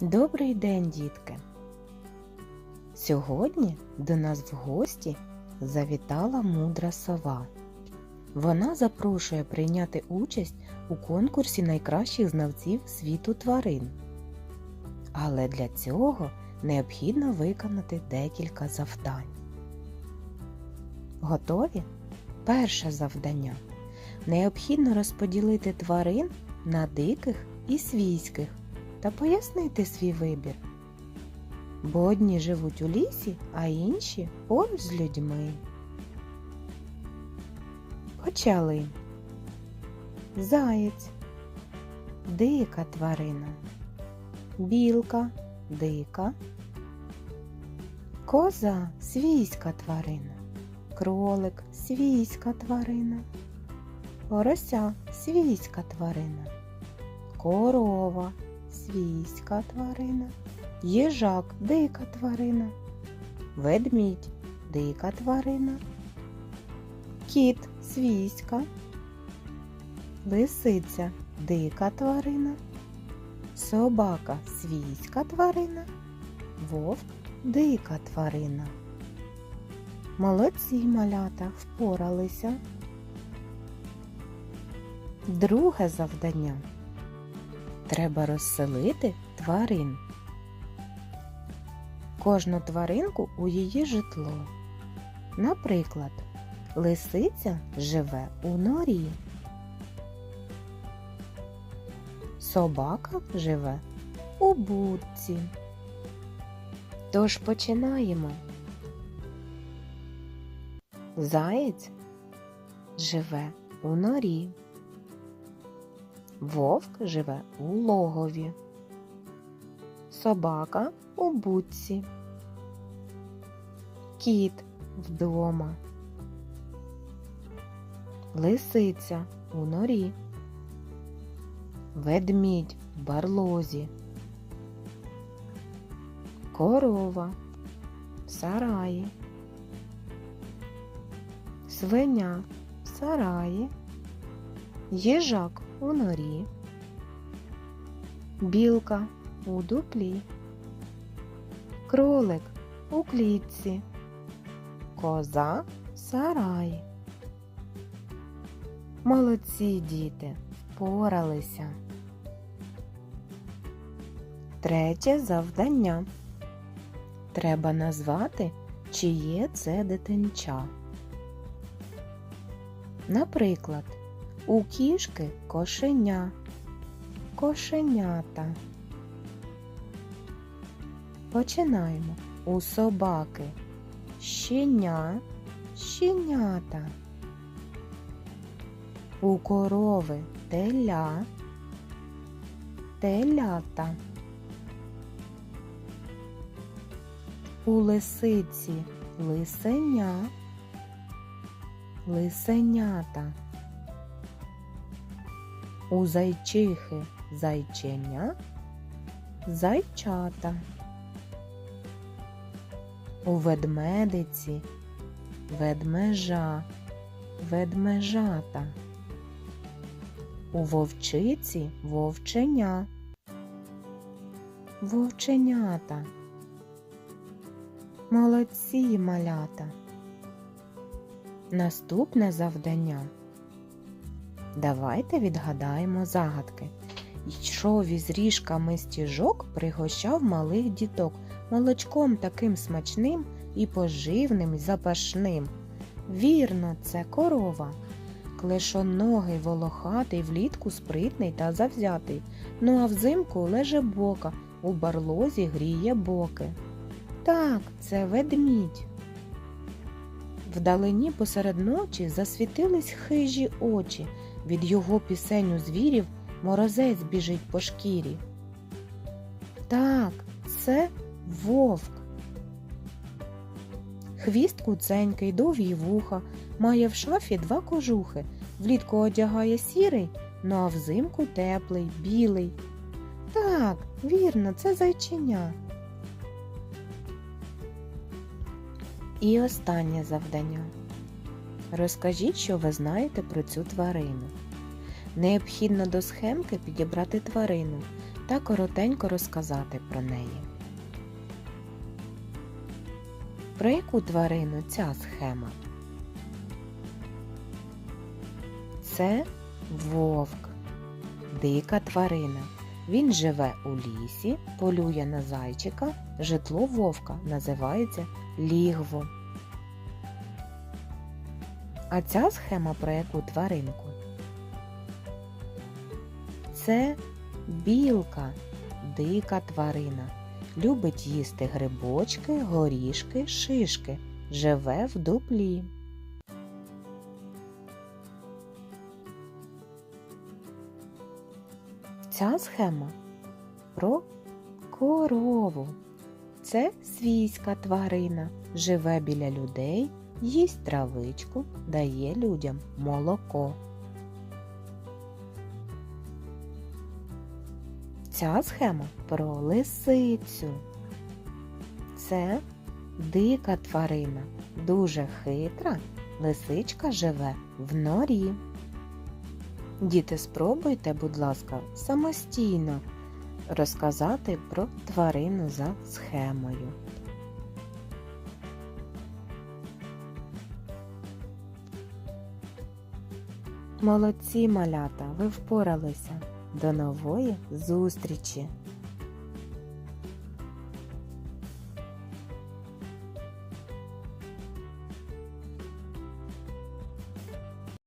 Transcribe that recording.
Добрий день, дітки! Сьогодні до нас в гості завітала мудра сова. Вона запрошує прийняти участь у конкурсі найкращих знавців світу тварин. Але для цього необхідно виконати декілька завдань. Готові? Перше завдання. Необхідно розподілити тварин на диких і свійських та пояснити свій вибір. Бо одні живуть у лісі, а інші поруч з людьми. Почали. Заєць. Дика тварина. Білка дика. Коза свійська тварина. Кролик свійська тварина. Порося свійська тварина. Корова свійська тварина, їжак дика тварина, ведмідь дика тварина, кіт свійська, лисиця дика тварина, собака свійська тварина, вовк дика тварина. Молодці малята впоралися. Друге завдання. Треба розселити тварин. Кожну тваринку у її житло. Наприклад, лисиця живе у норі. Собака живе у будці. Тож починаємо. Заєць живе у норі. Вовк живе у логові, собака у будці, кіт вдома, лисиця у норі, ведмідь в барлозі, корова в сараї, свиня в сараї, їжак у норі, білка у дуплі, кролик у клітці, коза в сараї. Молодці діти впоралися. Третє завдання. Треба назвати, чиє це дитинча. Наприклад, у кішки кошеня, кошенята. Починаємо. У собаки щеня, щенята. У корови теля, телята. У лисиці лисеня, лисенята. У зайчихи зайченя, зайчата. У ведмедиці ведмежа, ведмежата. У вовчиці вовченя, вовченята. Молодці малята. Наступне завдання. Давайте відгадаємо загадки. Йшов із ріжками стіжок, пригощав малих діток молочком таким смачним і поживним, і запашним. Вірно, це корова. Клешоногий волохатий, влітку спритний та завзятий. Ну а взимку леже бока, у барлозі гріє боки. Так, це ведмідь. Вдалині посеред ночі засвітились хижі очі. Від його пісень у звірів морозець біжить по шкірі. Так, це вовк. Хвіст куценький, довгі вуха, має в шафі два кожухи. Влітку одягає сірий, ну а взимку теплий, білий. Так, вірно, це зайчиня. І останнє завдання. Розкажіть, що ви знаєте про цю тварину. Необхідно до схемки підібрати тварину, та коротенько розказати про неї. Про яку тварину ця схема? Це вовк, дика тварина. Він живе у лісі, полює на зайчика, житло вовка називається лігво. А ця схема про яку тваринку? Це білка, дика тварина. Любить їсти грибочки, горішки, шишки. Живе в дуплі. Ця схема про корову. Це свійська тварина. Живе біля людей, їсть травичку, дає людям молоко. Ця схема про лисицю. Це дика тварина, дуже хитра. Лисичка живе в норі. Діти, спробуйте, будь ласка, самостійно розказати про тварину за схемою. Молодці малята, ви впоралися. До нової зустрічі!